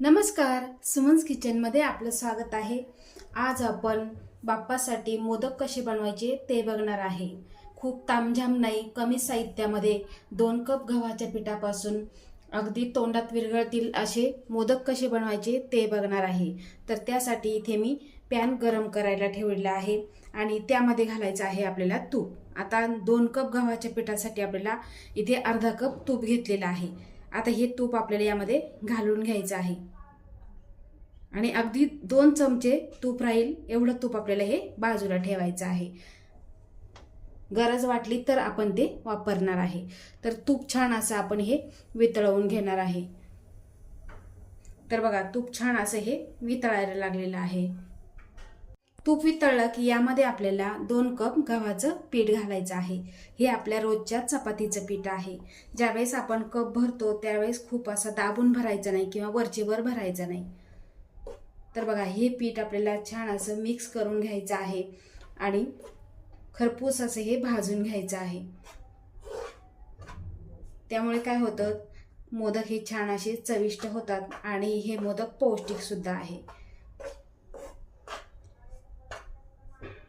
नमस्कार सुमन्स किचनमध्ये आपलं स्वागत आहे. आज आपण बाप्पासाठी मोदक कसे बनवायचे ते बघणार आहे. खूप तामझाम नाही कमी साहित्यामध्ये दोन कप गव्हाच्या पिठापासून अगदी तोंडात विरघळतील असे मोदक कसे बनवायचे ते बघणार आहे. तर त्यासाठी इथे मी पॅन गरम करायला ठेवलेला आहे आणि त्यामध्ये घालायचं आहे आपल्याला तूप. आता दोन कप गव्हाच्या पिठासाठी आपल्याला इथे अर्धा कप तूप घेतलेलं आहे. आता हे तूप आपल्याला यामध्ये घालून घ्यायचं आहे. आणि अगदी दोन चमचे तूप राहील एवढं तूप आपल्याला हे बाजूला ठेवायचं आहे. गरज वाटली तर आपण ते वापरणार आहे. तर तूप छान असं आपण हे वितळवून घेणार आहे. तर बघा तूप छान असं हे वितळायला लागलेलं आहे. तूप वितळलं की यामध्ये आपल्याला दोन कप गव्हाचं पीठ घालायचं आहे. हे आपल्या रोजच्या चपातीचं पीठ आहे. ज्यावेळेस आपण कप भरतो त्यावेळेस खूप असं दाबून भरायचं नाही किंवा वरचीवर भरायचं नाही. तर बघा हे पीठ आपल्याला छान असं मिक्स करून घ्यायचं आहे आणि खरपूस असं हे भाजून घ्यायचं आहे. त्यामुळे काय होतं मोदक हे छान असे चविष्ट होतात आणि हे मोदक पौष्टिकसुद्धा आहे.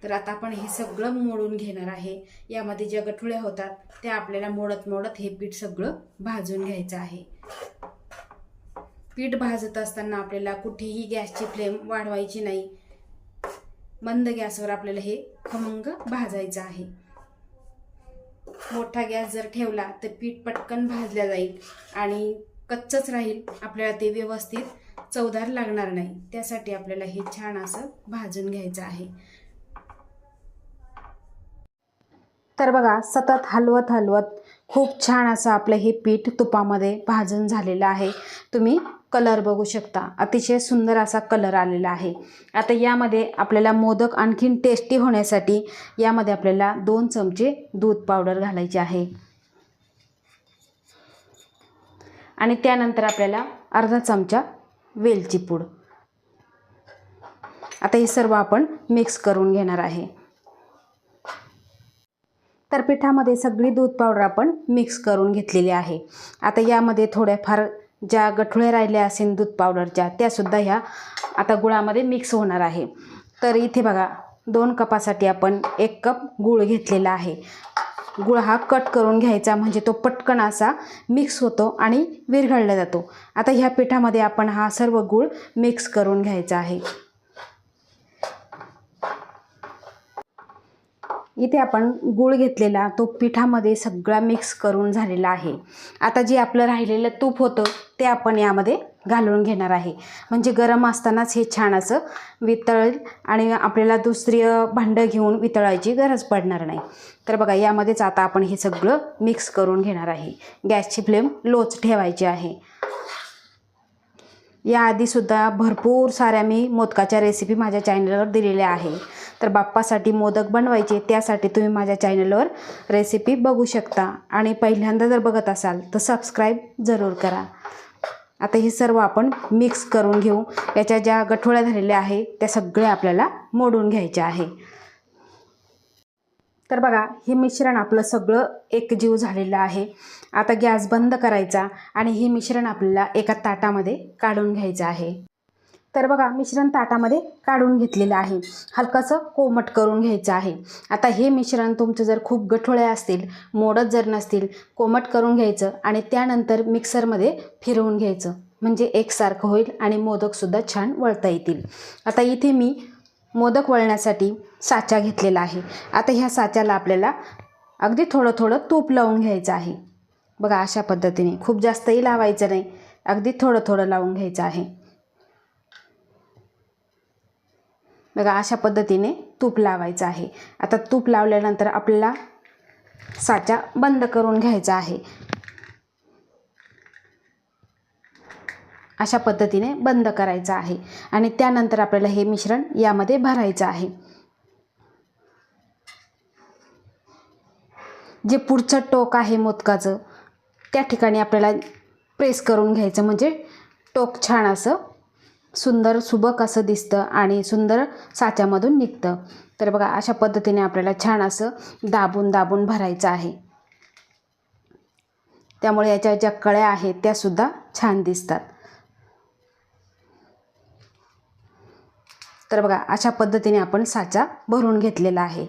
तर आता आपण हे सगळं मोडून घेणार आहे. यामध्ये ज्या गठुळ्या होतात त्या आपल्याला मोडत मोडत हे पीठ सगळं भाजून घ्यायचं आहे. पीठ भाजत असताना आपल्याला कुठेही गॅसची फ्लेम वाढवायची नाही. मंद गॅसवर आपल्याला हे खमंग भाजायचं आहे. मोठा गॅस जर ठेवला तर पीठ पटकन भाजल्या जाईल आणि कच्चच राहील. आपल्याला ते व्यवस्थित चवदार लागणार नाही. त्यासाठी आपल्याला हे छान असं भाजून घ्यायचं आहे. तर बघा सतत हलवत हलवत खूप छान असं आपलं हे पीठ तुपामध्ये भाजून झालेलं आहे. तुम्ही कलर बघू शकता. अतिशय सुंदर असा कलर आलेला आहे. आता यामध्ये आपल्याला मोदक आणखीन टेस्टी होण्यासाठी यामध्ये आपल्याला दोन चमचे दूध पावडर घालायचे आहे. आणि त्यानंतर आपल्याला अर्धा चमचा वेलची पूड. आता हे सर्व आपण मिक्स करून घेणार आहे. तर पिठामध्ये सगळी दूध पावडर आपण मिक्स करून घेतलेली आहे. आता यामध्ये थोड्याफार ज्या गठुळ्या राहिल्या असेल दूध पावडरच्या त्यासुद्धा ह्या आता गुळामध्ये मिक्स होणार आहे. तर इथे बघा दोन कपासाठी आपण एक कप गूळ घेतलेला आहे. गुळ हा कट करून घ्यायचा म्हणजे तो पटकन असा मिक्स होतो आणि विरघळला जातो. आता ह्या पिठामध्ये आपण हा सर्व गूळ मिक्स करून घ्यायचा आहे. इथे आपण गूळ घेतलेला तो पिठामध्ये सगळा मिक्स करून झालेला आहे. आता जे आपलं राहिलेलं तूप होतं ते आपण यामध्ये घालून घेणार आहे. म्हणजे गरम असतानाच हे छान असं वितळेल आणि आपल्याला दुसरी भांडं घेऊन वितळायची गरज पडणार नाही. तर बघा यामध्येच आता आपण हे सगळं मिक्स करून घेणार आहे. गॅसची फ्लेम लोच ठेवायची आहे. याआधीसुद्धा भरपूर साऱ्या मी मोदकाच्या रेसिपी माझ्या चॅनलवर दिलेल्या आहे. तर बाप्पासाठी मोदक बनवायचे त्यासाठी तुम्ही माझ्या चॅनलवर रेसिपी बघू शकता. आणि पहिल्यांदा जर बघत असाल तर सबस्क्राईब जरूर करा. आता हे सर्व आपण मिक्स करून घेऊ. याच्या ज्या गठोळ्या झालेल्या आहे त्या सगळ्या आपल्याला मोडून घ्यायच्या आहे. तर बघा हे मिश्रण आपलं सगळं एकजीव झालेलं आहे. आता गॅस बंद करायचा आणि हे मिश्रण आपल्याला एका ताटामध्ये काढून घ्यायचं आहे. तर बघा मिश्रण ताटामध्ये काढून घेतलेलं आहे. हलकंसं कोमट करून घ्यायचं आहे. आता हे मिश्रण तुमचं जर खूप गठोळे असतील मोडत जर नसतील कोमट करून घ्यायचं आणि त्यानंतर मिक्सरमध्ये फिरवून घ्यायचं. म्हणजे एकसारखं होईल आणि मोदकसुद्धा छान वळता येतील. आता इथे मी मोदक वळण्यासाठी साचा घेतलेला आहे. आता ह्या साच्याला आपल्याला अगदी थोडं थोडं तूप लावून घ्यायचं आहे. बघा अशा पद्धतीने. खूप जास्तही लावायचं नाही. अगदी थोडं थोडं लावून घ्यायचं आहे. बघा अशा पद्धतीने तूप लावायचं आहे. आता तूप लावल्यानंतर आपल्याला साचा बंद करून घ्यायचा आहे. अशा पद्धतीने बंद करायचं आहे. आणि त्यानंतर आपल्याला हे मिश्रण यामध्ये भरायचं आहे. जे पुढचं टोक आहे मोदकाचं त्या ठिकाणी आपल्याला प्रेस करून घ्यायचं. म्हणजे टोक छान असं सुंदर सुबक असं दिसतं आणि सुंदर साच्यामधून निघतं. तर बघा अशा पद्धतीने आपल्याला छान असं दाबून दाबून भरायचं आहे. त्यामुळे याच्या ज्या कळ्या आहेत त्यासुद्धा छान दिसतात. तर बघा अशा पद्धतीने आपण साचा भरून घेतलेला आहे.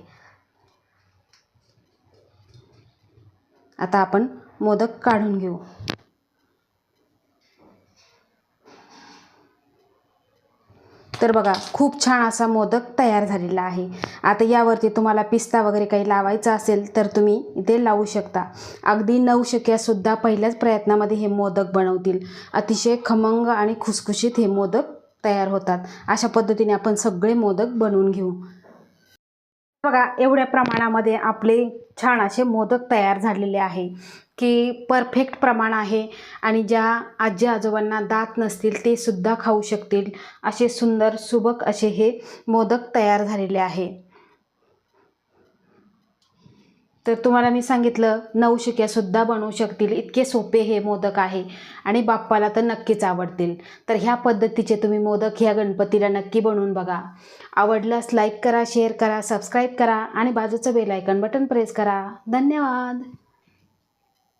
आता आपण मोदक काढून घेऊ. तर बघा खूप छान असा मोदक तयार झालेला आहे. आता यावरती तुम्हाला पिस्ता वगैरे काही लावायचा असेल तर तुम्ही इथे लावू शकता. अगदी नवशक्यासुद्धा पहिल्याच प्रयत्नामध्ये हे मोदक बनवतील. अतिशय खमंग आणि खुसखुशीत हे मोदक तयार होतात. अशा पद्धतीने आपण सगळे मोदक बनवून घेऊ. बघा एवढ्या प्रमाणामध्ये आपले छान असे मोदक तयार झालेले आहे की परफेक्ट प्रमाण आहे आणि ज्या आजी आजोबांना दात नसतील ते सुद्धा खाऊ शकतील. असे सुंदर सुबक असे हे मोदक तयार झालेले आहे. तर तुम्हाला मी सांगितलं नवशिक्यासुद्धा बनवू शकतील. इतके सोपे हे मोदक आहे आणि बाप्पाला तर नक्कीच आवडतील. तर ह्या पद्धतीचे तुम्ही मोदक ह्या गणपतीला नक्की बनवून बघा. आवडल्यास लाईक करा शेअर करा सबस्क्राईब करा आणि बाजूचं बेल बटन प्रेस करा. धन्यवाद!